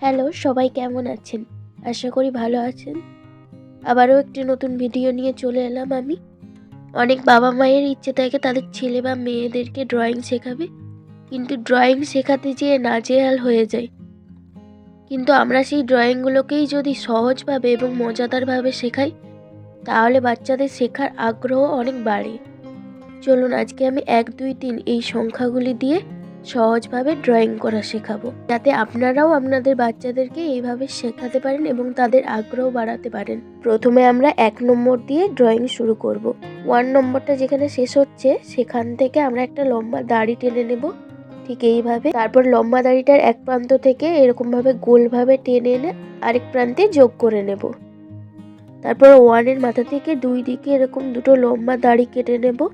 Hello, সবাই কেমন আছেন? আশা করি ভালো আছেন। আবারও একটি নতুন ভিডিও নিয়ে চলে এলাম আমি। অনেক বাবা মায়ের ইচ্ছে থাকে তাদের ছেলে বা মেয়েদেরকে ড্রয়িং শেখাবে। কিন্তু ড্রয়িং শেখাতে যেয়ে নাজেহাল হয়ে যায় কিন্তু আমরা সেই ড্রয়িংগুলোকেই যদি সহজভাবে এবং মজাদারভাবে শেখাই, তাহলে বাচ্চাদের শেখার আগ্রহ অনেক বাড়ে। চলুন আজকে আমি এক, দুই, তিন এই সংখ্যাগুলি দিয়ে সহজভাবে ড্রয়িং করা শেখাবো। যাতে আপনারাও আপনাদের বাচ্চাদেরকে এইভাবে শেখাতে পারেন এবং তাদের আগ্রহ বাড়াতে পারেন। প্রথমে আমরা এক নম্বর দিয়ে ড্রয়িং শুরু করব। ওয়ান নম্বরটা যেখানে শেষ হচ্ছে, সেখান থেকে আমরা একটা লম্বা দাড়ি টেনে নেব। ঠিক এইভাবে। তারপর লম্বা দাড়িটার এক প্রান্ত থেকে এরকমভাবে গোলভাবে টেনে এনে আরেক প্রান্তে যোগ করে নেব। তারপর ওয়ানের মাথা থেকে দুই দিকে এরকম দুটো লম্বা দাড়ি কেটে নেব।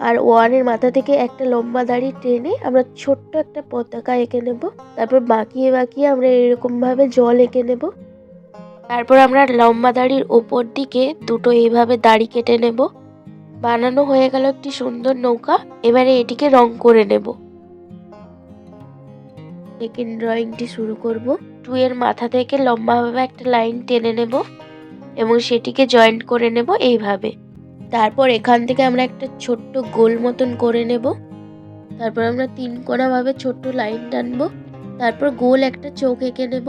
আর ওয়ানের মাথা থেকে একটা লম্বা দাড়ি টেনে আমরা ছোট্ট একটা পতাকা এঁকে নেব। তারপর বাঁকিয়ে বাঁকিয়ে আমরা এরকমভাবে জল এঁকে নেব। তারপর আমরা লম্বা দাড়ির ওপর দিকে দুটো এইভাবে দাড়ি কেটে নেব। বানানো হয়ে গেল একটি সুন্দর নৌকা। এবারে এটিকে রং করে নেব। সেকেন্ড ড্রয়িংটি শুরু করব। টু এর মাথা থেকে লম্বাভাবে একটা লাইন টেনে নেব এবং সেটিকে জয়েন্ট করে নেব এইভাবে। তারপর এখান থেকে আমরা একটা ছোট্ট গোল মতন করে নেব। তারপর আমরা তিন কোণাভাবে ছোট্ট লাইন টানবো। তারপর গোল একটা চোখ এঁকে নেব।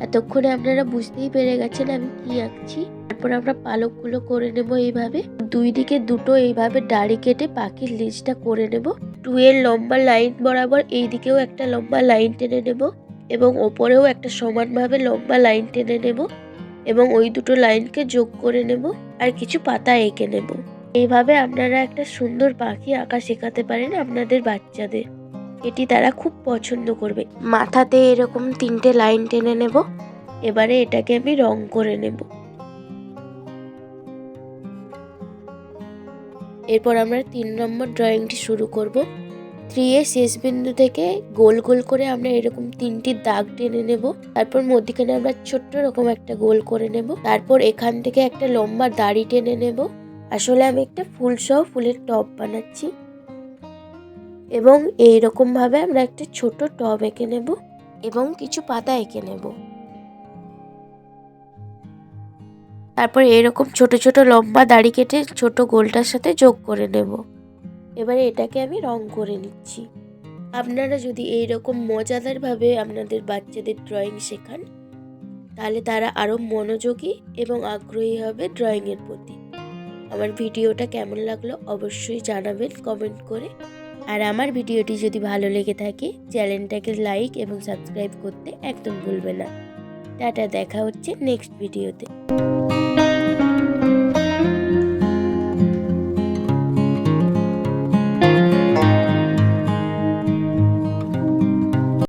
এতক্ষণে আপনারা বুঝতেই পেরে গেছেন আমি কি আঁকছি। তারপর আমরা পালকগুলো করে নেব এইভাবে। দুই দিকে দুটো এইভাবে দাড়ি কেটে পাখির লেজটা করে নেব। টু এর লম্বা লাইন বরাবর এই দিকেও একটা লম্বা লাইন টেনে নেব এবং ওপরেও একটা সমানভাবে লম্বা লাইন টেনে নেব। এবং ওই দুটো লাইনকে যোগ করে নেব আর কিছু পাতা এঁকে নেব। এইভাবে আপনারা একটা সুন্দর পাখি আঁকা শেখাতে পারেন আপনাদের বাচ্চাদের। এটি তারা খুব পছন্দ করবে। মাথাতে এরকম তিনটে লাইন টেনে নেব। এবারে এটাকে আমি রং করে নেব। এরপর আমরা তিন নম্বর ড্রয়িংটি শুরু করব। এর শেষ বিন্দু থেকে গোল গোল করে আমরা এরকম তিনটি দাগ টেনে নেব। তারপর মধ্যিখানে আমরা ছোট্ট রকম একটা গোল করে নেব। তারপর এখান থেকে একটা লম্বা দাড়ি টেনে নেব। আসলে আমি একটা ফুল সহ ফুলের টব বানাচ্ছি। এবং এইরকম ভাবে আমরা একটা ছোট টব এঁকে নেব এবং কিছু পাতা এঁকে নেব। তারপর এরকম ছোট ছোট লম্বা দাড়ি কেটে ছোট গোলটার সাথে যোগ করে নেব। এবারে এটাকে আমি রং করে নিচ্ছি। আপনারা যদি এই রকম মজাদারভাবে আপনাদের বাচ্চাদের ড্রয়িং শেখান, তাহলে তারা আরও মনোযোগী এবং আগ্রহী হবে ড্রয়িংয়ের প্রতি। আমার ভিডিওটা কেমন লাগল অবশ্যই জানাবেন কমেন্ট করে। আর আমার ভিডিওটি যদি ভালো লেগে থাকে, চ্যানেলটাকে লাইক এবং সাবস্ক্রাইব করতে একদম ভুলবে না। টাটা, দেখা হচ্ছে নেক্সট ভিডিওতে।